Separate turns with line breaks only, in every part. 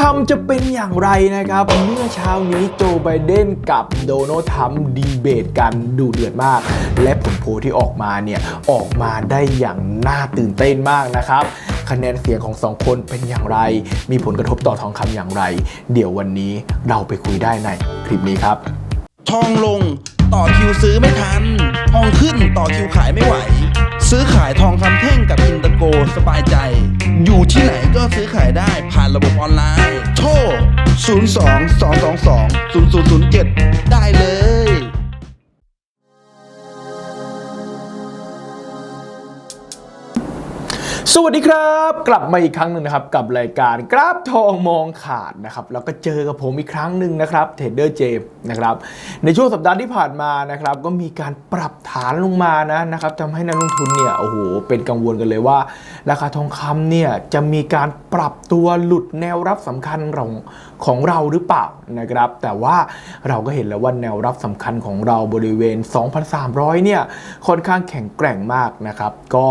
คำจะเป็นอย่างไรนะครับ เมื่อเช้านี้โจไบเดนกับโดนัลด์ทรัมป์ดีเบตกันดูเดือดมาก และผลโพลที่ออกมาเนี่ยออกมาได้อย่างน่าตื่นเต้นมากนะครับคะแนนเสียงของสองคนเป็นอย่างไร มีผลกระทบต่อทองคำอย่างไร เดี๋ยววันนี้เราไปคุยได้ในคลิปนี้ครับ
ทองลงต่อคิวซื้อไม่ทัน ทองขึ้นต่อคิวขายไม่ไหว ซื้อขายทองคำแท่งกับอินเตอร์โกสบายใจ อยู่ที่ไหนก็ซื้อขายได้ผ่านระบบออนไลน์ โทร 02 222 0007 ได้เลย
สวัสดีครับ กลับมาอีกครั้งหนึ่งนะครับ กับรายการกราฟทองมองขาดนะครับแล้วก็เจอกับผมอีกครั้งหนึ่งนะครับเทรดเดอร์เจมนะครับในช่วงสัปดาห์ที่ผ่านมานะครับก็มีการปรับฐานลงมานะนะครับทำให้นักลงทุนเนี่ยโอ้โหเป็นกังวลกันเลยว่า ราคาทองคำเนี่ยจะมีการปรับตัวหลุดแนวรับสำคัญของ ของเราหรือเปล่านะครับ แต่ว่าเราก็เห็นแล้วว่าแนวรับสำคัญของเราบริเวณ 2,300 เนี่ยค่อนข้างแข็งแกร่งมากนะครับ ก็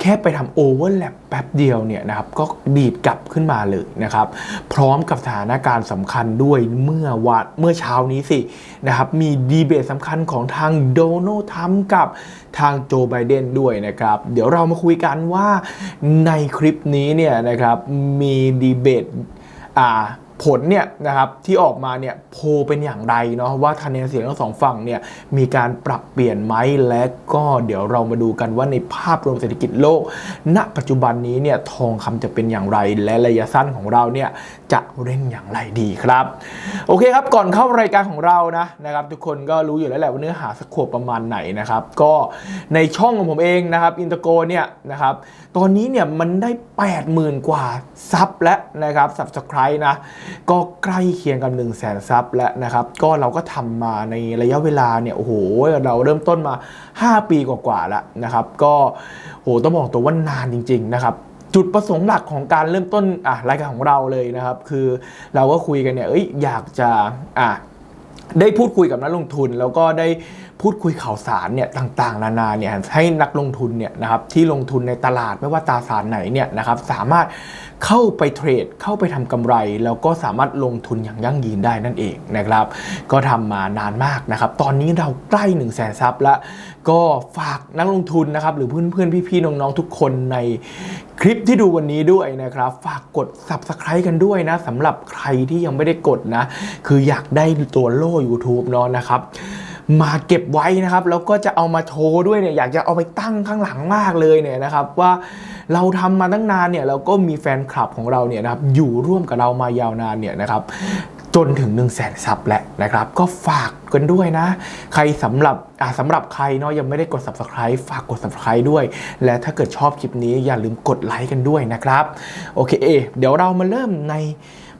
แค่ไปทำโอเวอร์แลปแป๊บเดียวเนี่ยนะครับ ก็ดีดกลับขึ้นมาเลยนะครับ พร้อมกับสถานการณ์สำคัญด้วยเมื่อวันเมื่อเช้านี้สินะครับ มีดีเบตสำคัญของทางโดนัลด์ทรัมป์กับทางโจไบเดนด้วยนะครับ เดี๋ยวเรามาคุยกันว่าในคลิปนี้เนี่ยนะครับ มีดีเบตอ่า ผลเนี่ยนะครับที่ออกมาเนี่ยโพเป็นอย่างไรเนาะว่าคะแนนเสียงทั้งสองฝั่งเนี่ยมีการปรับเปลี่ยนไหมและก็เดี๋ยวเรามาดูกันว่าในภาพรวมเศรษฐกิจโลก ณ ปัจจุบันนี้เนี่ยทองคำจะเป็นอย่างไร และระยะสั้นของเราเนี่ย จะเล่นอย่างไรดีครับ โอเคครับก่อนเข้ารายการของเรานะนะครับ ทุกคนก็รู้อยู่แล้วแหละว่าเนื้อหาสโคปประมาณไหนนะครับ ก็ในช่องของผมเองนะครับอินเตอร์โกเนี่ยนะครับตอนนี้เนี่ยมันได้ 80,000 กว่าซับแล้วนะครับสับสไครนะก็ใกล้เคียงกับ1 0 0 0 0แสนซับแล้วนะครับ ก็เราก็ทำมาในระยะเวลาเนี่ยโอ้โหเราเริ่มต้นมา 5 ปีกว่าๆแล้วนะครับ ก็โหต้องบอกตัวว่านานจริง ๆ นะครับ จุดประสงค์หลักของการเริ่มต้นอะรายการของเราเลยนะครับ คือเราก็คุยกันเนี่ยเอ้ยอยากจะอะได้พูดคุยกับนักลงทุน แล้วก็ได้พูดคุยข่าวสารเนี่ยต่างๆ นานาเนี่ยให้นักลงทุนเนี่ยนะครับที่ลงทุนในตลาดไม่ว่าตราสารไหนเนี่ยนะครับสามารถเข้าไปเทรดเข้าไปทำกำไร แล้วก็สามารถลงทุนอย่างยั่งยืนได้นั่นเองนะครับ ก็ทำมานานมากนะครับ ตอนนี้เราใกล้1นึ่งแสนซับแล้ว ก็ฝากนักลงทุนนะครับหรือเพื่อนๆ พี่ๆ น้องๆ ทุกคนในคลิปที่ดูวันนี้ด้วยนะครับ ฝากกด subscribe กันด้วยนะสำหรับใครที่ยังไม่ได้กดนะ คืออยากได้ตัวโล่ YouTube เนาะนะครับมาเก็บไว้นะครับ แล้วก็จะเอามาโชว์ด้วยเนี่ยอยากจะเอาไปตั้งข้างหลังมากเลยเนี่ยนะครับ ว่าเราทำมาตั้งนานเนี่ยเราก็มีแฟนคลับของเราเนี่ยนะครับอยู่ร่วมกับเรามายาวนานเนี่ยนะครับ จนถึง1นึ่งแสนซับแหละนะครับ ก็ฝากกันด้วยนะ ใครสำหรับอ่าสำหรับใครเนาะยังไม่ได้กด subscribe ฝากกด subscribe ด้วย และถ้าเกิดชอบคลิปนี้อย่าลืมกดไลค์กันด้วยนะครับ โอเคเอเดี๋ยวเรามาเริ่มใน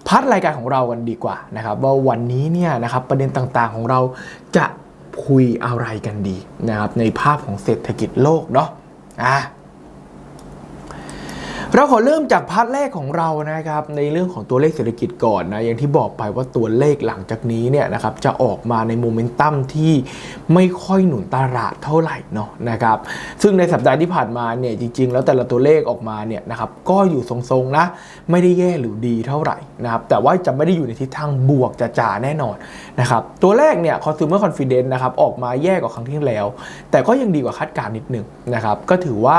พาร์ทรายการของเรากันดีกว่านะครับ ว่าวันนี้เนี่ยนะครับประเด็นต่างๆของเราจะคุยอะไรกันดีนะครับในภาพของเศรษฐกิจโลกเนาะอะ เราขอเริ่มจากพาร์ทแรกของเรานะครับ ในเรื่องของตัวเลขเศรษฐกิจก่อนนะ อย่างที่บอกไปว่าตัวเลขหลังจากนี้เนี่ยนะครับจะออกมาในโมเมนตัมที่ไม่ค่อยหนุนตลาดเท่าไหร่เนาะนะครับ ซึ่งในสัปดาห์ที่ผ่านมาเนี่ยจริง ๆ แล้วแต่ละตัวเลขออกมาเนี่ยนะครับก็อยู่ทรงๆนะไม่ได้แย่หรือดีเท่าไหร่นะครับแต่ว่าจะไม่ได้อยู่ในทิศทางบวกจ๋าๆแน่นอนนะครับตัวแรกเนี่ย consumer confidence นะครับออกมาแย่กว่าครั้งที่แล้ว แต่ก็ยังดีกว่าคาดการณ์นิดนึงนะครับก็ถือว่า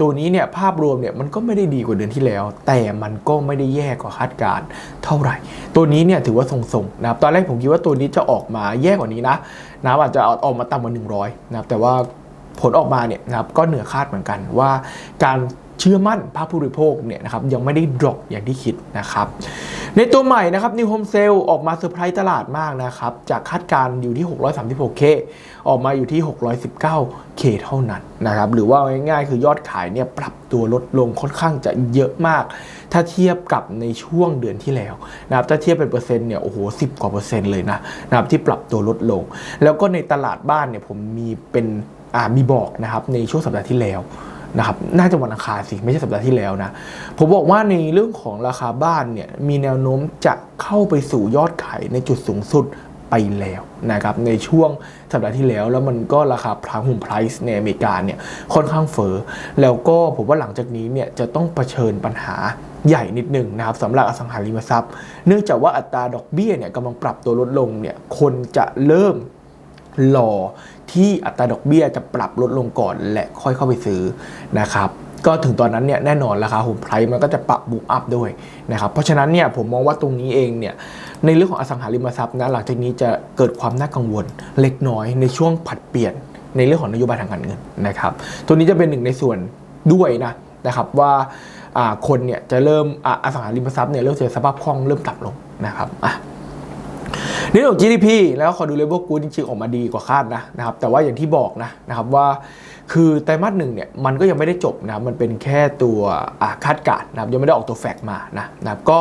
ตัวนี้เนี่ยภาพรวมเนี่ยมันก็ไม่ได้ดีกว่าเดือนที่แล้ว แต่มันก็ไม่ได้แย่กว่าคาดการณ์เท่าไหร่ ตัวนี้เนี่ยถือว่าทรงๆนะครับตอนแรกผมคิดว่าตัวนี้จะออกมาแย่กว่านี้นะนะครับอาจจะออกมาต่ำกว่า100นะครับแต่ว่าผลออกมาเนี่ยนะครับก็เหนือคาดเหมือนกันว่าการ เชื่อมั่นภาคผู้บริโภคเนี่ยนะครับยังไม่ได้ดรอปอย่างที่คิดนะครับ ในตัวใหม่นะครับ New Home Sale ออกมาเซอร์ไพรส์ตลาดมากนะครับ จากคาดการณ์อยู่ที่ 636K ออกมาอยู่ที่ 619K เท่านั้นนะครับ หรือว่าง่ายๆ คือยอดขายเนี่ยปรับตัวลดลงค่อนข้างจะเยอะมาก ถ้าเทียบกับในช่วงเดือนที่แล้วนะครับถ้าเทียบเป็นเปอร์เซ็นต์เนี่ยโอ้โห10กว่าเปอร์เซ็นต์เลยนะนะครับที่ปรับตัวลดลง แล้วก็ในตลาดบ้านเนี่ยผมมีเป็นอ่ามีบอกนะครับในช่วงสัปดาห์ที่แล้ว นะครับน่าจะวันอังคารสิไม่ใช่สัปดาห์ที่แล้วนะ ผมบอกว่าในเรื่องของราคาบ้านเนี่ยมีแนวโน้มจะเข้าไปสู่ยอดขายในจุดสูงสุดไปแล้วนะครับในช่วงสัปดาห์ที่แล้วแล้วมันก็ราคาพราหุ่มไพรซ์ในอเมริกาเนี่ยค่อนข้างเฟอ้อแล้วก็ผมว่าหลังจากนี้เนี่ยจะต้องเผชิญปัญหาใหญ่นิดหนึ่งนะครับสำหรับอสังหาริมทรัพย์ เนื่องจากว่าอัตราดอกเบี้ยเนี่ยกำลังปรับตัวลดลงเนี่ยคนจะเริ่ม รอที่อัตราดอกเบี้ยจะปรับลดลงก่อนและค่อยเข้าไปซื้อนะครับก็ถึงตอนนั้นเนี่ยแน่นอนราคาโฮมไพรส์มันก็จะปรับบูมอัพด้วยนะครับเพราะฉะนั้นเนี่ยผมมองว่าตรงนี้เองเนี่ยในเรื่องของอสังหาริมทรัพย์นะหลังจากนี้จะเกิดความน่ากังวลเล็กน้อยในช่วงผัดเปลี่ยนในเรื่องของนโยบายทางการเงินนะครับตัวนี้จะเป็นหนึ่งในส่วนด้วยนะนะครับว่าคนเนี่ยจะเริ่มออสังหาริมทรัพย์เนี่ยเริ่มเจอสภาพคล่องเริ่มต่ำลงนะครับอะ ในเรื่องของ GDP แล้วขอดูเลเวลกูดจริงๆออกมาดีกว่าคาดนะนะครับแต่ว่าอย่างที่บอกนะนะครับว่าคือไตรมาสหนึ่งเนี่ยมันก็ยังไม่ได้จบนะมันเป็นแค่ตัวคาดการณ์นะครับยังไม่ได้ออกตัวแฟกต์มานะนะครับก็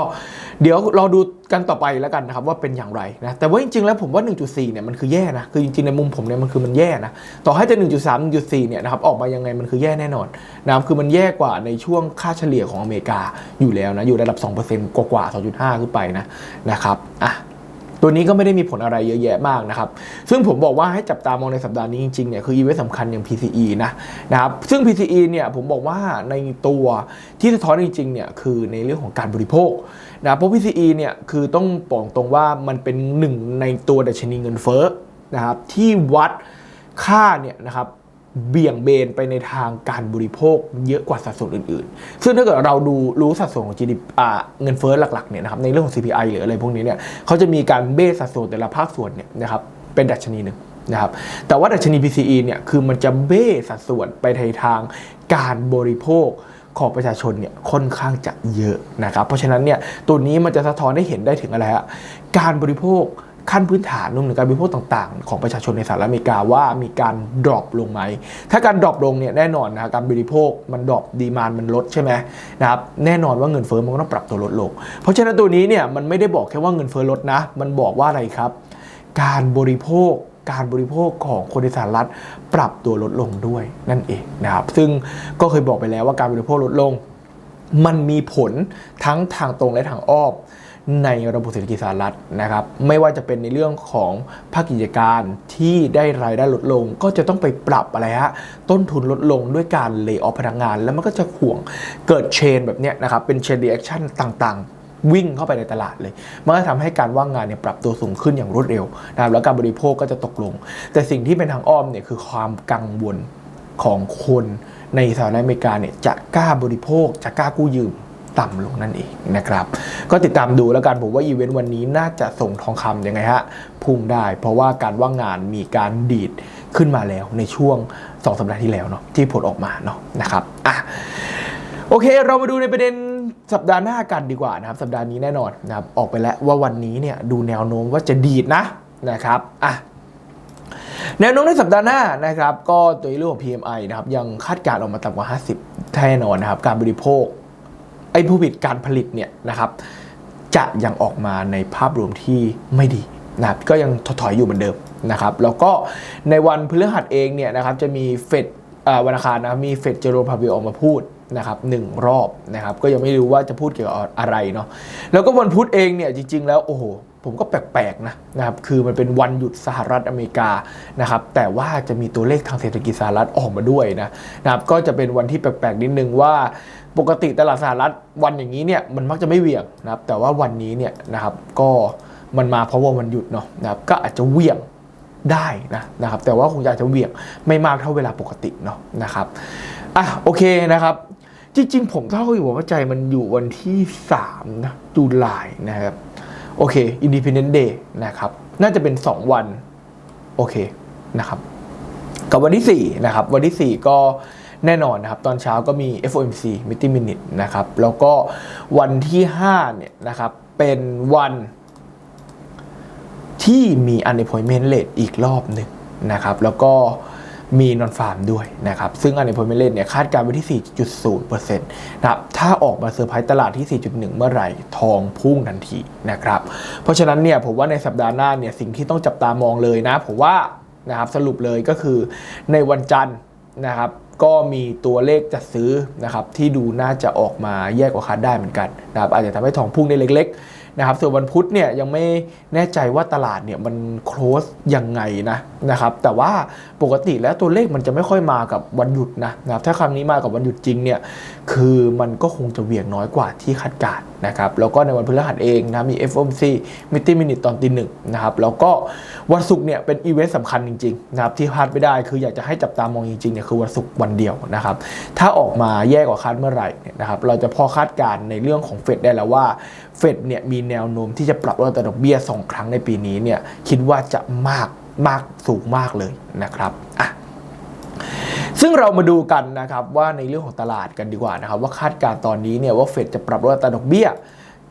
เดี๋ยวรอดูกันต่อไปแล้วกันนะครับว่าเป็นอย่างไรนะแต่ว่าจริงๆแล้วผมว่า 1.4 เนี่ยมันคือแย่นะคือจริงๆในมุมผมเนี่ยมันคือมันแย่นะต่อให้จะ 1.3 1.4 เนี่ยนะครับออกมายังไงมันคือแย่แน่นอนนะครับคือมันแย่กว่าในช่วงค่าเฉลี่ยของอเมริกาอยู่แล้วนะอยู่ระดับ 2%กว่าๆ2.5 ขึ้นไปนะนะครับอะ ตัวนี้ก็ไม่ได้มีผลอะไรเยอะแยะมากนะครับ ซึ่งผมบอกว่าให้จับตามองในสัปดาห์นี้จริงๆเนี่ยคืออีเวนต์สำคัญอย่าง PCE นะนะครับ ซึ่ง PCE เนี่ยผมบอกว่าในตัวที่สะท้อนจริงๆเนี่ยคือในเรื่องของการบริโภคนะเพราะ PCE เนี่ยคือต้องบอกตรงว่ามันเป็นหนึ่งในตัวดัชนีเงินเฟ้อนะครับที่วัดค่าเนี่ยนะครับ เบี่ยงเบนไปในทางการบริโภคเยอะกว่าสัดส่วนอื่นๆ ซึ่งถ้าเกิดเราดูรู้สัดส่วนของ GDP เงินเฟ้อหลักๆเนี่ยนะครับในเรื่องของ CPI หรืออะไรพวกนี้เนี่ยเขาจะมีการเบสสัดส่วนแต่ละภาคส่วนเนี่ยนะครับเป็นดัชนีหนึ่งนะครับแต่ว่าดัชนี PCE เนี่ยคือมันจะเบสสัดส่วนไปในทางการบริโภคของประชาชนเนี่ยค่อนข้างจะเยอะนะครับเพราะฉะนั้นเนี่ยตัวนี้มันจะสะท้อนให้เห็นได้ถึงอะไรฮะการบริโภค ขั้นพื้นฐานรวมถึงการบริโภคต่างๆ ของประชาชนในสหรัฐอเมริกาว่ามีการดรอปลงไหม ถ้าการดรอปลงเนี่ยแน่นอนนะการบริโภคมันดรอปดีมานมันลดใช่ไหมนะครับแน่นอนว่าเงินเฟ้อมันก็ต้องปรับตัวลดลง เพราะฉะนั้นตัวนี้เนี่ยมันไม่ได้บอกแค่ว่าเงินเฟ้อลดนะ มันบอกว่าอะไรครับ การบริโภคการบริโภคของคนในสหรัฐปรับตัวลดลงด้วยนั่นเองนะครับซึ่งก็เคยบอกไปแล้วว่าการบริโภคลดลง มันมีผลทั้งทางตรงและทางอ้อม ในระบบเศรษฐกิจสหรัฐนะครับ ไม่ว่าจะเป็นในเรื่องของภาคกิจการที่ได้รายได้ลดลง ก็จะต้องไปปรับอะไรฮะต้นทุนลดลงด้วยการเลิกออฟพนักงาน แล้วมันก็จะห่วงเกิดเชนแบบเนี้ยนะครับเป็นเชนรีแอคชั่นต่างๆวิ่งเข้าไปในตลาดเลย มันก็ทำให้การว่างงานเนี่ยปรับตัวสูงขึ้นอย่างรวดเร็วนะครับแล้วการบริโภคก็จะตกลง แต่สิ่งที่เป็นทางอ้อมเนี่ยคือความกังวลของคนในสหรัฐอเมริกาเนี่ยจะกล้าบริโภค จะกล้ากู้ยืม ต่ำลงนั่นเองนะครับก็ติดตามดูแล้วกันผมว่าอีเวนต์วันนี้น่าจะส่งทองคำยังไงฮะพุ่งได้ เพราะว่าการว่างงานมีการดีดขึ้นมาแล้วในช่วง 2 สัปดาห์ที่แล้วเนาะที่ผลออกมาเนาะนะครับอะโอเค เรามาดูในประเด็นสัปดาห์หน้ากันดีกว่านะครับ สัปดาห์นี้แน่นอนนะครับออกไปแล้วว่าวันนี้เนี่ยดูแนวโน้มว่าจะดีดนะนะครับอะแนวโน้มในสัปดาห์หน้านะครับ ก็ตัวเรื่องของ PMI นะครับยังคาดการณ์ออกมาต่ำกว่า 50 แน่นอนนะครับ การบริโภค ไอ้ผู้ผลิตการผลิตเนี่ยนะครับจะยังออกมาในภาพรวมที่ไม่ดีนะครับก็ยังถอยอยู่เหมือนเดิมนะครับแล้วก็ในวันพฤหัสเองเนี่ยนะครับจะมีเฟดอ่าวันอังคารนะมีเฟดเจอโรมพาวิลออกมาพูดนะครับหนึ่งรอบนะครับก็ยังไม่รู้ว่าจะพูดเกี่ยวกับอะไรเนาะแล้วก็วันพุธเองเนี่ยจริง ๆ แล้วโอ้โห ผมก็แปลกๆนะนะครับ คือมันเป็นวันหยุดสหรัฐอเมริกานะครับ แต่ว่าจะมีตัวเลขทางเศรษฐกิจสหรัฐออกมาด้วยนะนะครับ ก็จะเป็นวันที่แปลกๆนิดนึงว่าปกติตลาดสหรัฐวันอย่างนี้เนี่ยมันมักจะไม่เหวี่ยงนะครับ แต่ว่าวันนี้เนี่ยนะครับก็มันมาเพราะว่าวันหยุดเนาะนะครับ ก็อาจจะเหวี่ยงได้นะนะครับ แต่ว่าคงอาจจะเหวี่ยงไม่มากเท่าเวลาปกติเนาะนะครับอะโอเคนะครับจริงๆ ผมเท่าที่ผมเข้าใจมันอยู่วันที่3นะตุลานะครับ โอเค Independent Day นะครับ น่าจะเป็น 2 วัน โอเคนะครับ กับวันที่ 4 นะครับ วันที่ 4 ก็แน่นอนนะครับ ตอนเช้าก็มี FOMC Meeting Minute นะครับ แล้วก็วันที่ 5 เนี่ยนะครับ เป็นวันที่มี unemployment rate อีกรอบหนึ่งนะครับ แล้วก็ มีนอนฟาร์มด้วยนะครับ ซึ่ง unemployment rate เนี่ยคาดการณ์ไว้ที่ 4.0%นะครับ ถ้าออกมาเซอร์ไพรส์ตลาดที่ 4.1 เมื่อไหร่ทองพุ่งทันทีนะครับ เพราะฉะนั้นเนี่ยผมว่าในสัปดาห์หน้าเนี่ยสิ่งที่ต้องจับตามองเลยนะ ผมว่านะครับสรุปเลยก็คือในวันจันทร์นะครับก็มีตัวเลขจัดซื้อนะครับที่ดูน่าจะออกมาแยกกว่าคาดได้เหมือนกันนะครับอาจจะทำให้ทองพุ่งได้เล็กๆ นะครับส่วนวันพุธเนี่ยยังไม่แน่ใจว่าตลาดเนี่ยมัน close ยังไงนะนะครับแต่ว่าปกติแล้วตัวเลขมันจะไม่ค่อยมากับวันหยุดนะนะครับถ้าครั้งนี้มากับวันหยุดจริงเนี่ยคือมันก็คงจะเหวี่ยงน้อยกว่าที่คาดการณ์นะครับ แล้วก็ในวันพฤหัสเองนะมี FOMC Meeting Minute ตอนตีหนึ่งนะครับ แล้วก็วันศุกร์เนี่ยเป็นอีเวนต์สำคัญจริงๆนะครับที่พลาดไม่ได้คืออยากจะให้จับตามองจริงๆเนี่ยคือวันศุกร์วันเดียวนะครับ ถ้าออกมาแย่กว่าคาดเมื่อไหร่เนี่ยนะครับเราจะพอคาดการณ์ในเรื่องของเฟดได้แล้วว่าเฟดเนี่ยมีแนวโน้มที่จะปรับลดอัตราดอกเบี้ยสองครั้งในปีนี้เนี่ยคิดว่าจะมากมากสูงมากเลยนะครับอะ ซึ่งเรามาดูกันนะครับว่าในเรื่องของตลาดกันดีกว่านะครับว่าคาดการณ์ตอนนี้เนี่ยว่าเฟดจะปรับลดอัตราดอกเบี้ย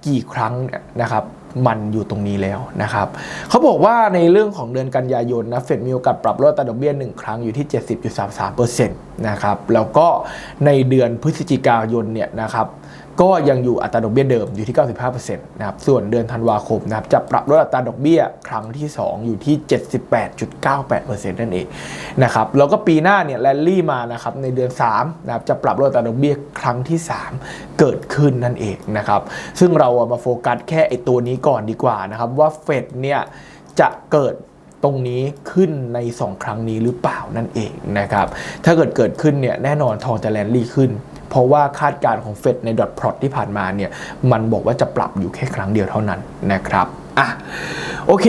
กี่ครั้งเนี่ยนะครับมันอยู่ตรงนี้แล้วนะครับเขาบอกว่าในเรื่องของเดือนกันยายนนะเฟดมีโอกาสปรับลดอัตราดอกเบี้ย1ครั้งอยู่ที่ 70.33%นะครับแล้วก็ในเดือนพฤศจิกายนเนี่ยนะครับ ก็ยังอยู่อัตราดอกเบี้ยเดิมอยู่ที่ 95%นะครับ ส่วนเดือนธันวาคมนะครับจะปรับลดอัตราดอกเบี้ยครั้งที่ 2 อยู่ที่ 78.98%นั่นเองนะครับ แล้วก็ปีหน้าเนี่ยแลนลี่มานะครับในเดือน3นะครับจะปรับลดอัตราดอกเบี้ยครั้งที่ 3 เกิดขึ้นนั่นเองนะครับ ซึ่งเราอะมาโฟกัสแค่ไอตัวนี้ก่อนดีกว่านะครับว่าเฟดเนี่ยจะเกิดตรงนี้ขึ้นใน 2 ครั้งนี้หรือเปล่านั่นเองนะครับ ถ้าเกิดเกิดขึ้นเนี่ยแน่นอนทองจะแลนลี่ขึ้น เพราะว่าคาดการณ์ของเฟดในดอทพลอตที่ผ่านมาเนี่ยมันบอกว่าจะปรับอยู่แค่ครั้งเดียวเท่านั้นนะครับอะโอเค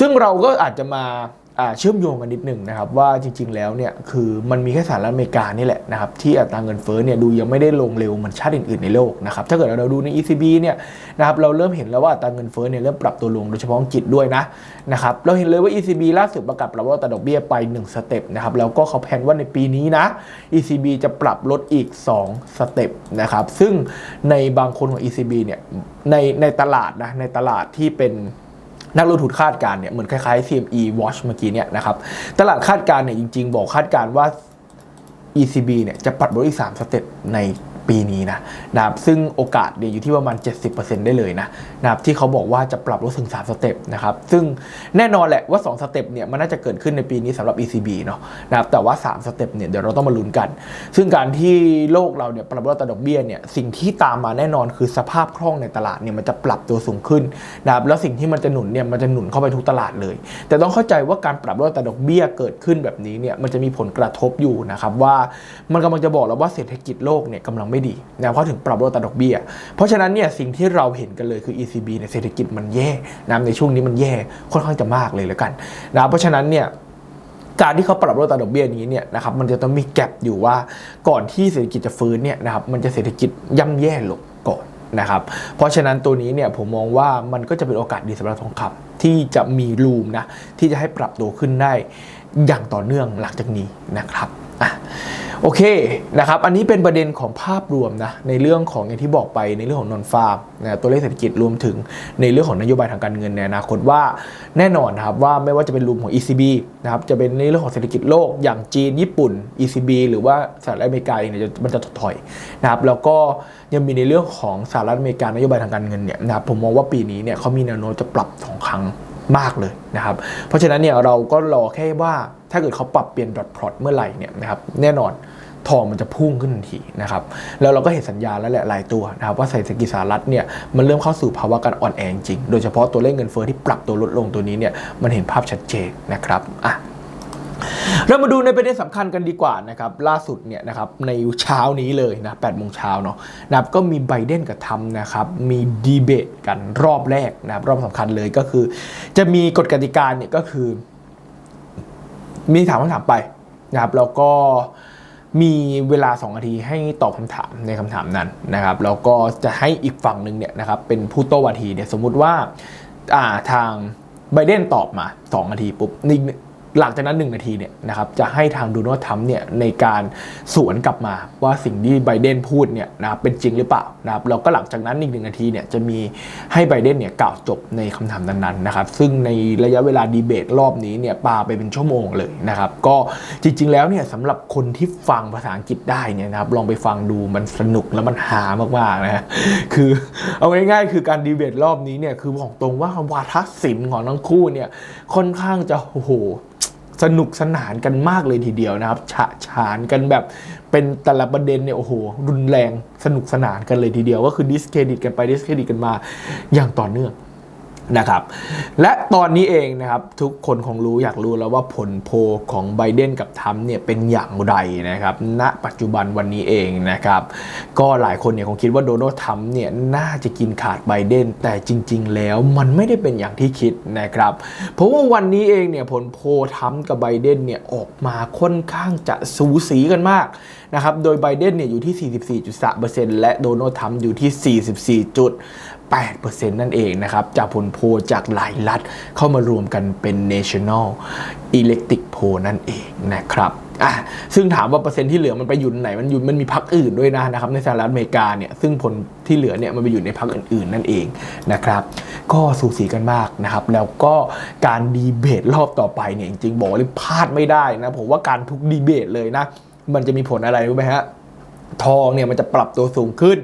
ซึ่งเราก็อาจจะมาอ่า เชื่อมโยงกันนิดหนึ่งนะครับว่าจริง ๆ แล้วเนี่ยคือมันมีแค่สหรัฐอเมริกานี่แหละนะครับที่อัตราเงินเฟ้อเนี่ยดูยังไม่ได้ลงเร็วเหมือนชาติอื่นๆในโลกนะครับถ้าเกิดเราดูใน ECB เนี่ยนะครับเราเริ่มเห็นแล้วว่าอัตราเงินเฟ้อเนี่ยเริ่มปรับตัวลงโดยเฉพาะอังกฤษด้วยนะนะครับเราเห็นเลยว่า ECB ล่าสุดประกาศปรับลดอัตราดอกเบี้ยไป 1 สเต็ปนะครับแล้วก็เขาแผนว่าในปีนี้นะ ECB จะปรับลดอีก 2 สเต็ปนะครับซึ่งในบางคนของ ECB เนี่ยในในตลาดนะในตลาดที่เป็น นักลงทุนคาดการ์เนี่ยเหมือนคล้ายๆ CME Watch เมื่อกี้เนี่ยนะครับตลาดคาดการ์เนี่ยจริง ๆ บอกคาดการ์ว่า ECB เนี่ยจะปรับริสามสเต็ปใน ปีนี้นะนะครับซึ่งโอกาสเนี่ยอยู่ที่ประมาณ 70%ได้เลยนะนะครับที่เขาบอกว่าจะปรับลดถึง 3 สเต็ปนะครับซึ่งแน่นอนแหละว่า 2 สเต็ปเนี่ยมันน่าจะเกิดขึ้นในปีนี้สำหรับ ECB เนาะนะครับแต่ว่า 3 สเต็ปเนี่ยเดี๋ยวเราต้องมาลุ้นกัน ซึ่งการที่โลกเราเนี่ยปรับลดอัดอกเบี้ยเนี่ยสิ่งที่ตามมาแน่นอนคือสภาพคล่องในตลาดเนี่ยมันจะปรับตัวสูงขึ้นนะครับแล้วสิ่งที่มันจะหนุนเนี่ยมันจะหนุนเข้าไปทุกตลาดเลย แต่ต้องเข้าใจว่าการปรับลดอัตราดอกเบี้ยเกิดขึ้นแบบนี้เนี่ยมันจะมีผลกระทบอยู่นะครับว่ามันกำลังจะบอกแล้วว่าเศรษฐกิจโลกเนี่ยกำลังไม่ดีนะเพราะถึงปรับลดอัตราดอกเบี้ย เพราะฉะนั้นเนี่ยสิ่งที่เราเห็นกันเลยคือ ECB เนี่ยเศรษฐกิจมันแย่นะในช่วงนี้มันแย่ค่อนข้างจะมากเลยแล้วกันนะเพราะฉะนั้นเนี่ยการที่เขาปรับลดอัตราดอกเบี้ยนี้เนี่ยนะครับมันจะต้องมีแกลบอยู่ว่าก่อนที่เศรษฐกิจจะฟื้นเนี่ยนะครับมันจะเศรษฐกิจย่ำแย่ลงก่อนนะครับเพราะฉะนั้นตัวนี้เนี่ยผมมองว่ามันก็จะเป็นโอกาสดีสำหรับทองคำที่จะมีรูมนะที่จะให้ปรับตัวขึ้นได้อย่างต่อเนื่องหลังจากนี้นะครับ อะโอเคนะครับ อันนี้เป็นประเด็นของภาพรวมนะในเรื่องของอย่างที่บอกไปในเรื่องของนอนฟาร์มนะตัวเลขเศรษฐกิจรวมถึงในเรื่องของนโยบายทางการเงินในอนาคตว่าแน่นอนนครับว่าไม่ว่าจะเป็นรูมของ ECB นะครับจะเป็นในเรื่องของเศรษฐกิจโลกอย่างจีนญี่ปุ่น ECB หรือว่าสหรัฐอเมริกาเนี่ยมันจะถดถอยนะครับแล้วก็ยังมีในเรื่องของสหรัฐอเมริกานโยบายทางการเงินเนี่ยนะครับผมมองว่าปีนี้เนี่ยเขามีแนวโน้มจะปรับสองครั้ง มากเลยนะครับ เพราะฉะนั้นเนี่ยเราก็รอแค่ว่าถ้าเกิดเขาปรับเปลี่ยนดอทพลอตเมื่อไหร่เนี่ยนะครับแน่นอนทองมันจะพุ่งขึ้นทันทีนะครับแล้วเราก็เห็นสัญญาแล้วแหละหลายตัวนะครับว่าเศรษฐกิจสหรัฐเนี่ยมันเริ่มเข้าสู่ภาวะการอ่อนแอจริง โดยเฉพาะตัวเลขเงินเฟ้อที่ปรับตัวลดลงตัวนี้เนี่ยมันเห็นภาพชัดเจนนะครับอะ เรามาดูในประเด็นสำคัญกันดีกว่านะครับล่าสุดเนี่ยนะครับในเช้านี้เลยนะ8โมงเช้าเนาะนะครับก็มีไบเดนกับทรัมนะครับมีดีเบตกันรอบแรกนะครับรอบสำคัญเลยก็คือ จะมีกฎกติกาเนี่ยก็คือ มีถามคำถามไปนะครับแล้วก็มีเวลา 2 นาทีให้ตอบคำถามในคำถามนั้นนะครับแล้วก็จะให้อีกฝั่งหนึ่งเนี่ยนะครับเป็นผู้โต้วาทีเนี่ยสมมุติว่าอ่าทางไบเดนตอบมา 2 นาทีปุ๊บอีก หลังจากนั้น 1 นาทีเนี่ยนะครับจะให้ทางโดนัลด์ทรัมป์เนี่ยในการสวนกลับมาว่าสิ่งที่ไบเดนพูดเนี่ยนะครับเป็นจริงหรือเปล่านะครับแล้วก็หลังจากนั้นอีกหนึ่งนาทีเนี่ยจะมีให้ไบเดนเนี่ยกล่าวจบในคำถามนั้นๆนะครับซึ่งในระยะเวลาดีเบตรอบนี้เนี่ยปาไปเป็นชั่วโมงเลยนะครับก็จริง ๆ แล้วเนี่ยสำหรับคนที่ฟังภาษาอังกฤษได้เนี่ยนะครับลองไปฟังดูมันสนุกแล้วมันหามากๆนะฮะคือเอาง่ายๆคือการดีเบตรอบนี้เนี่ยคือบอกตรงว่า วาทศิลป์ของทั้งคู่เนี่ยค่อนข้างจะโอ้โห สนุกสนานกันมากเลยทีเดียวนะครับ ฉะฉานกันแบบเป็นแต่ละประเด็นเนี่ยโอ้โห รุนแรงสนุกสนานกันเลยทีเดียว ก็คือดิสเครดิตกันไปดิสเครดิตกันมาอย่างต่อเนื่อง นะครับ และตอนนี้เองนะครับ ทุกคนคงรู้อยากรู้แล้วว่าผลโพของไบเดนกับทัมเนี่ยเป็นอย่างไรนะครับ ณปัจจุบันวันนี้เองนะครับ ก็หลายคนเนี่ยคงคิดว่าโดนัลด์ทัมเนี่ยน่าจะกินขาดไบเดนแต่จริง ๆ แล้วมันไม่ได้เป็นอย่างที่คิดนะครับ เพราะว่าวันนี้เองเนี่ยผลโพทัมกับไบเดนเนี่ยออกมาค่อนข้างจะสูสีกันมากนะครับ โดยไบเดนเนี่ยอยู่ที่ 44.3%และโดนัลด์ทัมอยู่ที่ 44. 8%นั่นเองนะครับ จากผลโพลจากหลายรัฐเข้ามารวมกันเป็น National Electric Poll นั่นเองนะครับอะซึ่งถามว่าเปอร์เซ็นต์ที่เหลือมันไปอยู่ไหน มันอยู่มันมีพรรคอื่นด้วยนะนะครับในสหรัฐอเมริกาเนี่ยซึ่งผลที่เหลือเนี่ยมันไปอยู่ในพรรคอื่น ๆ นั่นเองนะครับ ก็สูสีกันมากนะครับ แล้วก็การดีเบตรอบต่อไปเนี่ยจริงๆบอกเลยพลาดไม่ได้นะผมว่าการทุกดีเบตเลยนะ มันจะมีผลอะไรรู้ไหมฮะทองเนี่ยมันจะปรับตัวสูงขึ้น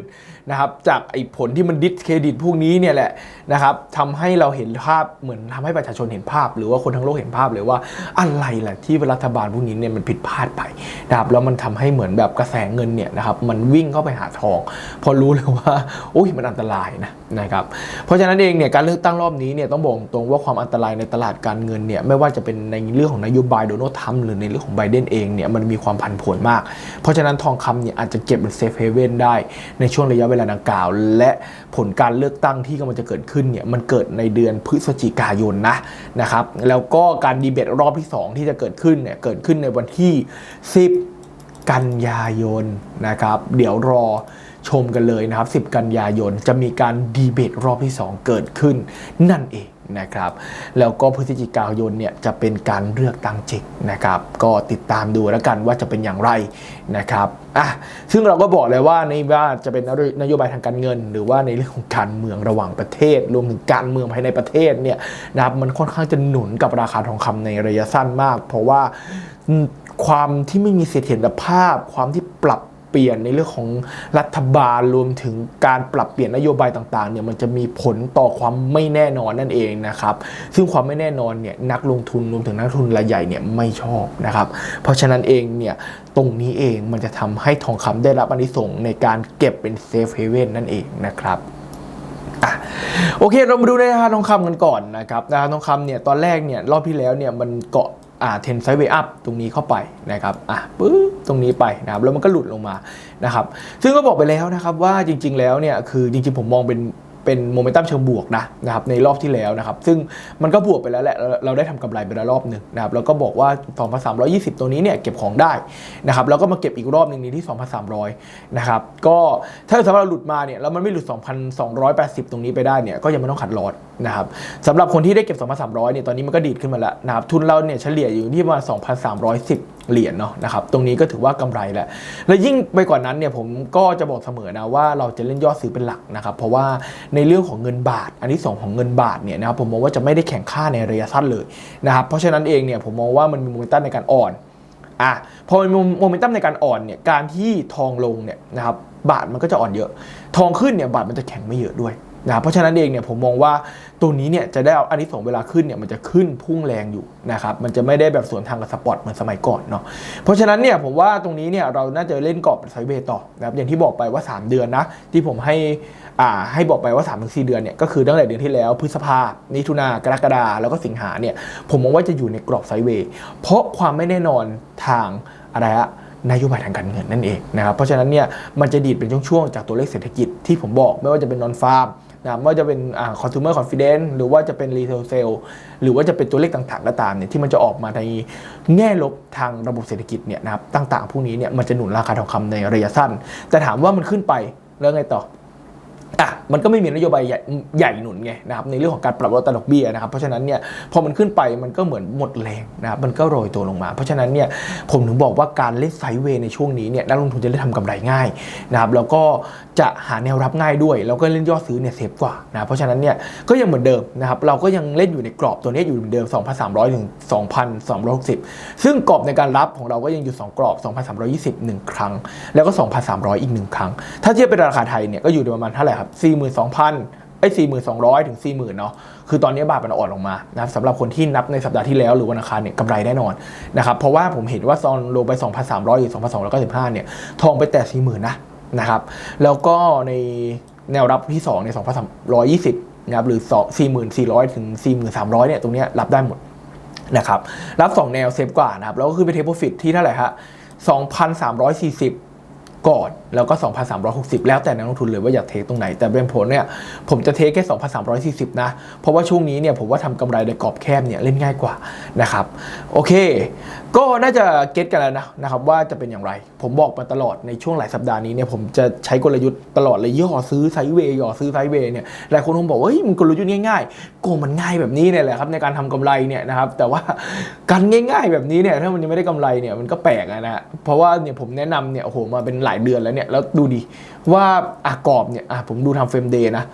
นะครับจากไอ้ผลที่มันดิสเครดิตพวกนี้เนี่ยแหละนะครับทำให้เราเห็นภาพเหมือนทำให้ประชาชนเห็นภาพ หรือว่าคนทั้งโลกเห็นภาพเลยว่าอะไรแหละที่รัฐบาลพวกนี้เนี่ยมันผิดพลาดไปนะครับแล้วมันทำให้เหมือนแบบกระแสเงินเนี่ยนะครับมันวิ่งเข้าไปหาทอง พอรู้เลยว่าอุ้ยมันอันตรายนะนะครับเพราะฉะนั้นเองเนี่ยการเลือกตั้งรอบนี้เนี่ยต้องบอกตรงว่าความอันตรายในตลาดการเงินเนี่ยไม่ว่าจะเป็นในเรื่องของนโยบายโดนัลด์ทรัมป์หรือในเรื่องของไบเดนเองเนี่ยมันมีความผันผวนมาก เพราะฉะนั้นทองคำเนี่ยอาจจะเก็บเป็นเซฟเฮเว่นได้ในช่วงระยะเวลาดังกล่าว และ ผลการเลือกตั้งที่กำลังจะเกิดขึ้นเนี่ยมันเกิดในเดือนพฤศจิกายนนะนะครับแล้วก็การดีเบตรอบที่ 2 ที่จะเกิดขึ้นเนี่ยเกิดขึ้นในวันที่ 10 กันยายนนะครับ เดี๋ยวรอชมกันเลยนะครับ 10 กันยายนจะมีการดีเบตรอบที่ 2 เกิดขึ้นนั่นเอง นะครับ แล้วก็พฤศจิกายนเนี่ยจะเป็นการเลือกตั้งจริงนะครับ ก็ติดตามดูแล้วกันว่าจะเป็นอย่างไรนะครับอะซึ่งเราก็บอกเลยว่าในว่าจะเป็นนโยบายทางการเงิน หรือว่าในเรื่องของการเมืองระหว่างประเทศ รวมถึงการเมืองภายในประเทศเนี่ยนะครับมันค่อนข้างจะหนุนกับราคาทองคำในระยะสั้นมาก เพราะว่าความที่ไม่มีเสถียรภาพ ความที่ปรับ เปลี่ยนในเรื่องของรัฐบาลรวมถึงการปรับเปลี่ยนนโยบายต่างๆเนี่ยมันจะมีผลต่อความไม่แน่นอนนั่นเองนะครับซึ่งความไม่แน่นอนเนี่ยนักลงทุนรวมถึงนักทุนรายใหญ่เนี่ยไม่ชอบนะครับเพราะฉะนั้นเองเนี่ยตรงนี้เองมันจะทำให้ทองคำได้รับอนิสงในการเก็บเป็นเซฟเฮเว่นนั่นเองนะครับโอเคเรามาดูในราคาทองคำกันก่อนนะครับราคาทองคำเนี่ยตอนแรกเนี่ยรอบที่แล้วเนี่ยมันเกาะ อ่าเทนไซด์เวอัพตรงนี้เข้าไปนะครับอะปึ๊บตรงนี้ไปนะครับแล้วมันก็หลุดลงมานะครับซึ่งก็บอกไปแล้วนะครับว่าจริง ๆ แล้วเนี่ยคือจริง ๆ ผมมองเป็นเป็นโมเมนตัมเชิงบวกนะนะครับในรอบที่แล้วนะครับ ซึ่งมันก็บวกไปแล้วแหละเราได้ทำกำไรไปแล้วรอบหนึ่งนะครับแล้วก็บอกว่า 2,320 ตัวนี้เนี่ยเก็บของได้นะครับแล้วก็มาเก็บอีกรอบหนึ่งนี้ที่ 2,300 นะครับก็ถ้าสมมติเราหลุดมาเนี่ยแล้วมันไม่หลุด 2,280 ตรงนี้ไปได้เนี่ยก็ยังไม่ต้องขัดลอด นะครับสำหรับคนที่ได้เก็บ 2,300เนี่ยตอนนี้มันก็ดีดขึ้นมาแล้วนะครับทุนเราเนี่ยเฉลี่ยอยู่ที่ประมาณ 2,310 เหรียญเนาะนะครับตรงนี้ก็ถือว่ากำไรแล้ว และยิ่งไปกว่านั้นเนี่ยผมก็จะบอกเสมอนะว่าเราจะเล่นยอดซื้อเป็นหลักนะครับเพราะว่าในเรื่องของเงินบาท อันที่สองของเงินบาทเนี่ยนะครับผมมองว่าจะไม่ได้แข่งค่าในระยะสั้นเลยนะครับเพราะฉะนั้นเองเนี่ยผมมองว่ามันมีโมเมนตัมในการอ่อนอะพอมันมีโมเมนตัมในการอ่อนเนี่ยการที่ทองลงเนี่ยนะครับบาทมันก็จะอ่อนเยอะ ทองขึ้นเนี่ยบาทมันจะแข็งไม่เยอะด้วย นะเพราะฉะนั้นเองเนี่ยผมมองว่าตัวนี้เนี่ยจะได้เอาอันนี้สองเวลาขึ้นเนี่ยมันจะขึ้นพุ่งแรงอยู่นะครับมันจะไม่ได้แบบสวนทางกับสปอร์ตเหมือนสมัยก่อนเนาะเพราะฉะนั้นเนี่ยผมว่าตรงนี้เนี่ยเราน่าจะเล่นกรอบไซด์เวต่อนะครับอย่างที่บอกไปว่า 3 เดือนนะที่ผมให้อ่าให้บอกไปว่า3าถึงสเดือนเนี่ยก็คือตั้งแต่เดือนที่แล้วพฤษภามิถุนากรกฎาแล้วก็สิงหาเนี่ยผมมองว่าจะอยู่ในกรอบไซด์เวเพราะความไม่แน่นอนทางอะไรอะนโยบายทางการเงินนั่นเองนะครับเพราะฉะนั้นเนี่ยมันจะดีดเป็นช่วงๆจากตัวเลขเศรษฐกิจที่ผมบอกไม่ว่าจะเป็นนอนฟาร์ม นะว่าจะเป็นอ่า consumer confidence หรือว่าจะเป็น retail sale หรือว่าจะเป็นตัวเลขต่างๆก็ตามเนี่ยที่มันจะออกมาในแง่ลบทางระบบเศรษฐกิจเนี่ยนะครับต่างๆพวกนี้เนี่ยมันจะหนุนราคาทองคำในระยะสั้น แต่ถามว่ามันขึ้นไปแล้วไงต่อ อะมันก็ไม่มีนโยบายใหญ่ใหญ่หนุนไงนะครับในเรื่องของการปรับลดตราดอกเบี้ยนะครับเพราะฉะนั้นเนี่ยพอมันขึ้นไปมันก็เหมือนหมดแรงนะครับมันก็โรยตัวลงมา เพราะฉะนั้นเนี่ยผมถึงบอกว่าการเล่นไซด์เวย์ในช่วงนี้เนี่ยนักลงทุนจะได้ทำกำไรง่ายนะครับแล้วก็จะหาแนวรับง่ายด้วย แล้วก็เล่นยอดซื้อเนี่ยเซฟกว่านะเพราะฉะนั้นเนี่ยก็ยังเหมือนเดิมนะครับเราก็ยังเล่นอยู่ในกรอบตัวนี้อยู่เหมือนเดิม 2,300 ถึง 2,260 ซึ่งกรอบในการรับของเราก็ยังอยู่ 2 กรอบ 2,320 1 ครั้ง แล้วก็ 2,300 อีก 1 ครั้ง ถ้าเทียบเป็นราคาไทยเนี่ยก็อยู่ประมาณเท่าไหร่ครับ42,000ไอ้สี่หมื่นสองร้อยถึงสี่หมื่นเนาะคือตอนนี้บาทมันอ่อนลงมานะครับสำหรับคนที่นับในสัปดาห์ที่แล้วหรือวันอังคารเนี่ยกำไรแน่นอนนะครับเพราะว่าผมเห็นว่าตอนลงไป 2,300หรือ2,295เนี่ยทองไปแตะ40,000นะนะครับแล้วก็ในแนวรับที่2เนี่ย2,320นะครับหรือ 4,400 ถึง 4,300เนี่ยตรงเนี้ยรับได้หมดนะครับรับ 2 แนวเซฟกว่านะครับแล้วก็คือไปเทโปรฟิตที่เท่าไหร่ฮะ2,340 ก่อน แล้วก็ 2,360 แล้วแต่นักลงทุนเลยว่าอยากเทคตรงไหน แต่เป็นผลเนี่ยผมจะเทคแค่2,340 นะ เพราะว่าช่วงนี้เนี่ยผมว่าทำกำไรในกรอบแคบเนี่ยเล่นง่ายกว่านะครับ โอเค ก็น่าจะเก็ตกันแล้วนะนะครับว่าจะเป็นอย่างไร ผมบอกมาตลอดในช่วงหลายสัปดาห์นี้เนี่ยผมจะใช้กลยุทธ์ตลอดเลยย่อซื้อไซเวย์ย่อซื้อไซเวย์เนี่ยหลายคนคงบอกว่าเฮ้ยมันกลยุทธ์ง่ายๆโกมันง่ายแบบนี้เนี่ยแหละครับในการทำกำไรเนี่ยนะครับแต่ว่าการง่าย ๆ แบบนี้เนี่ยถ้ามันยังไม่ได้กำไรเนี่ยมันก็แปลกนะฮะเพราะว่าเนี่ยผมแนะนำเนี่ยโอ้โหมาเป็นหลายเดือนแล้วเนี่ยแล้วดูดิว่าอะกรอบเนี่ยอะผมดูทำเฟรมเดย์นะ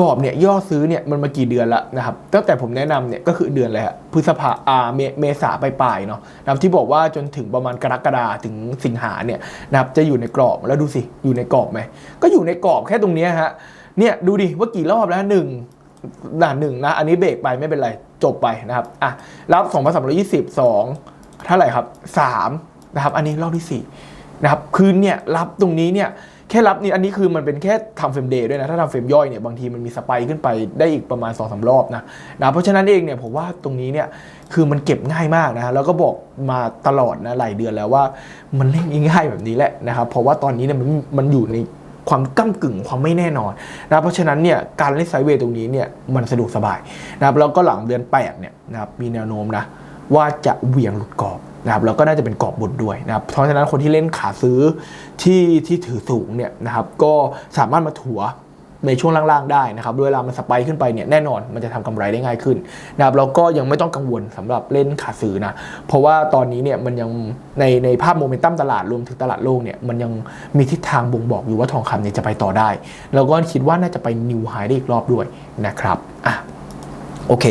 กรอบเนี่ยย่อซื้อเนี่ยมันมากี่เดือนละนะครับตั้งแต่ผมแนะนำเนี่ยก็คือเดือนอะไรฮะพฤษภาอาเมเมษาปลายๆเนาะนะครับที่บอกว่าจนถึงประมาณกรกฎาถึงสิงหาเนี่ยนะครับจะอยู่ในกรอบแล้วดูสิอยู่ในกรอบไหมก็อยู่ในกรอบแค่ตรงนี้ฮะเนี่ยดูดิว่ากี่รอบแล้วหนึ่งน่ะหนึ่งนะอันนี้เบรกไปไม่เป็นไรจบไปนะครับอะรับ2 3 2 2เท่าไหร่ครับ3นะครับอันนี้รอบที่สี่ นะครับคือเนี่ยรับตรงนี้เนี่ยแค่รับนี่อันนี้คือมันเป็นแค่ทำเฟรมเดย์ด้วยนะ ถ้าทำเฟรมย่อยเนี่ยบางทีมันมีสไปค์ขึ้นไปได้อีกประมาณ2อสารอบนะนะเพราะฉะนั้นเองเนี่ยผมว่าตรงนี้เนี่ยคือมันเก็บง่ายมากนะแล้วก็บอกมาตลอดนะหลายเดือนแล้วว่ามันเล่นง่ายแบบนี้แหละนะครับเพราะว่าตอนนี้เนี่ยมันมันอยู่ในความก้ากึ่งความไม่แน่นอนนะเพราะฉะนั้นเนี่ยการเล่นไซด์เวย์ตรงนี้เนี่ยมันสะดวกสบายนะครับแล้วก็หลังเดือน8เนี่ยนะครับมีแนวโน้มนะว่าจะเหวี่ยงหลุดกรอบ นะครับแล้วก็น่าจะเป็นกรอบบนด้วยนะครับเพราะฉะนั้นคนที่เล่นขาซื้อที่ที่ถือสูงเนี่ยนะครับก็สามารถมาถัวในช่วงล่างๆได้นะครับเวลามันสไปค์ขึ้นไปเนี่ยแน่นอนมันจะทำกำไรได้ง่ายขึ้นนะครับแล้วก็ยังไม่ต้องกังวลสำหรับเล่นขาซื้อนะเพราะว่าตอนนี้เนี่ยมันยังในในภาพโมเมนตัมตลาดรวมถึงตลาดโลกเนี่ยมันยังมีทิศทางบ่งบอกอยู่ว่าทองคำเนี่ยจะไปต่อได้แล้วก็คิดว่าน่าจะไปนิวไฮได้อีกรอบด้วยนะครับอะโอเค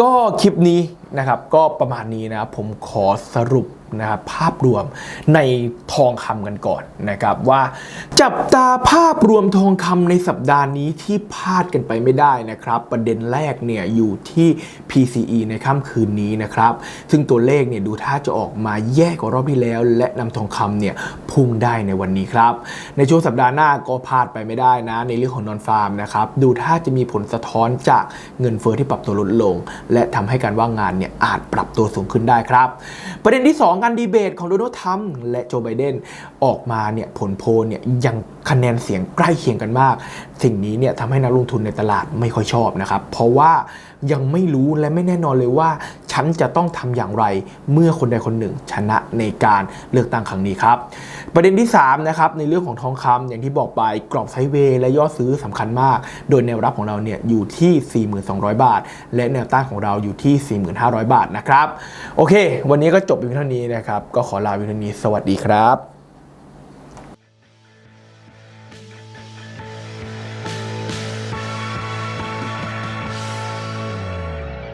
ก็คลิปนี้ นะครับ ก็ประมาณนี้นะครับผมขอสรุปนะครับภาพรวมในทองคำกันก่อนนะครับว่า จับตาภาพรวมทองคำในสัปดาห์นี้ที่พลาดกันไปไม่ได้นะครับ ประเด็นแรกเนี่ยอยู่ที่ PCE ในค่ำคืนนี้นะครับ ซึ่งตัวเลขเนี่ยดูท่าจะออกมาแย่กว่ารอบที่แล้ว และนำทองคำเนี่ยพุ่งได้ในวันนี้ครับ ในช่วงสัปดาห์หน้าก็พลาดไปไม่ได้นะ ในเรื่องของนอนฟาร์มนะครับดูท่าจะมีผลสะท้อนจากเงินเฟอ้อที่ปรับตัวลดลง และทำให้การว่างงานเนี่ยอาจปรับตัวสูงขึ้นได้ครับ ประเด็นที่ 2การดีเบตของโดนัลด์ทรัมป์และโจไบเดนออกมาเนี่ยผลโพลเนี่ยยังคะแนนเสียงใกล้เคียงกันมาก สิ่งนี้เนี่ยทำให้นักลงทุนในตลาดไม่ค่อยชอบนะครับ เพราะว่ายังไม่รู้และไม่แน่นอนเลยว่าฉันจะต้องทำอย่างไรเมื่อคนใดคนหนึ่งชนะในการเลือกตั้งครั้งนี้ครับ ประเด็นที่3นะครับในเรื่องของทองคำอย่างที่บอกไปกรอบไซด์เวย์และยอดซื้อสำคัญมาก โดยแนวรับของเราเนี่ยอยู่ที่ 4,200 บาท และแนวต้านของเราอยู่ที่ 4,500 บาทนะครับ โอเค วันนี้ก็จบเพียงเท่านี้นะครับ ก็ขอลาเพียงเท่านี้ สวัสดีครับ